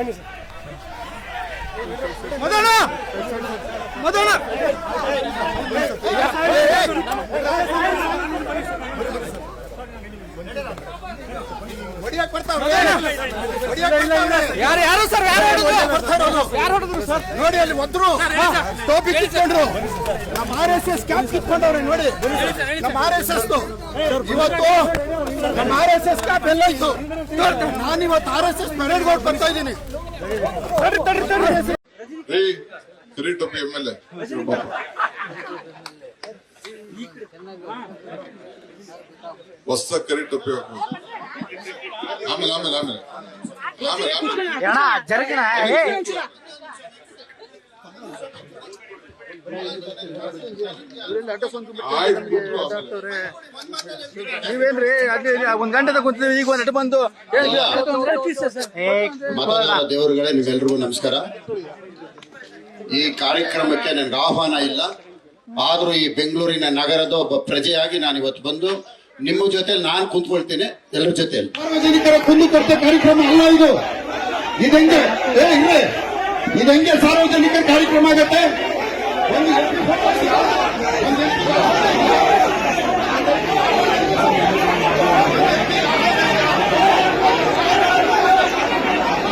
ಬನ್ನಿ ಸರ್. ಮದಣ ಮದಣ ಯಾರು ಯಾರು ಸರ್? ಯಾರು ಹೊಡೆದ್ರು? ಯಾರು ಹೊಡೆದ್ರು ಸರ್? ನೋಡಿ ಅಲ್ಲಿ ಒದ್ರು ಟೋಪಿ ಕಿತ್ಕೊಂಡ್ರು. ನಮ್ಮ ಆರ್ ಎಸ್ ಎಸ್ ಕ್ಯಾಪ್ ಕಿತ್ಕೊಂಡವ್ರೆ ನೋಡಿ. ನಮ್ಮ ಆರ್ ಎಸ್ ಎಸ್ ಇವತ್ತು ನಮ್ಮ ಆರ್ ಎಸ್ ಎಸ್ ಕ್ಯಾಪ್ ಎಲ್ಲ ಇತ್ತು ನಾನು ಇವತ್ತು ಆರ್ ಎಸ್ ಎಸ್ ಮೆರೇಡ್ ಗೋಡ್ ಬರ್ತಾ ಇದ್ದೀನಿ. ತಡ್ರಿ ತಡ್ರಿ ತಡ್ರಿ. ರೀ ಕರಿ ಟೊಪ್ಪಿ ಎಂ ಎಲ್ ಎ. ಹೊಸ ಕರಿ ಟೊಪ್ಪಿ ಹಾಕ್ಬೇಕು. ಆಮೇಲೆ ಆಮೇಲೆ ಆಮೇಲೆ. ಆಮೇಲೆ. ನೀವೇನ್ರಿ ಅಲ್ಲಿ ಒಂದ್ ಗಂಟೆ ಕುಂತಿದ್ದೀವಿ ಈಗ ಒಂದ್ ಬಂದು ದೇವರುಗಳೇ ನಿಮ್ಗೆಲ್ರಿಗೂ ನಮಸ್ಕಾರ. ಈ ಕಾರ್ಯಕ್ರಮಕ್ಕೆ ನನ್ಗೆ ಆಹ್ವಾನ ಇಲ್ಲ. ಆದ್ರೂ ಈ ಬೆಂಗಳೂರಿನ ನಗರದ ಒಬ್ಬ ಪ್ರಜೆಯಾಗಿ ನಾನು ಇವತ್ತು ಬಂದು ನಿಮ್ಮ ಜೊತೆ ನಾನು ಕುಂತ್ಕೊಳ್ತೇನೆ, ಎಲ್ಲರ ಜೊತೆ ಸಾರ್ವಜನಿಕರ ಕುಂದು ಕೊರತೆ ಕಾರ್ಯಕ್ರಮ ಅಲ್ಲ ಇದು. ಇದಂಗೆ, ಏ ಇದಂಗೆ ಸಾರ್ವಜನಿಕ ಕಾರ್ಯಕ್ರಮ ಆಗತ್ತೆ. ಒಂದು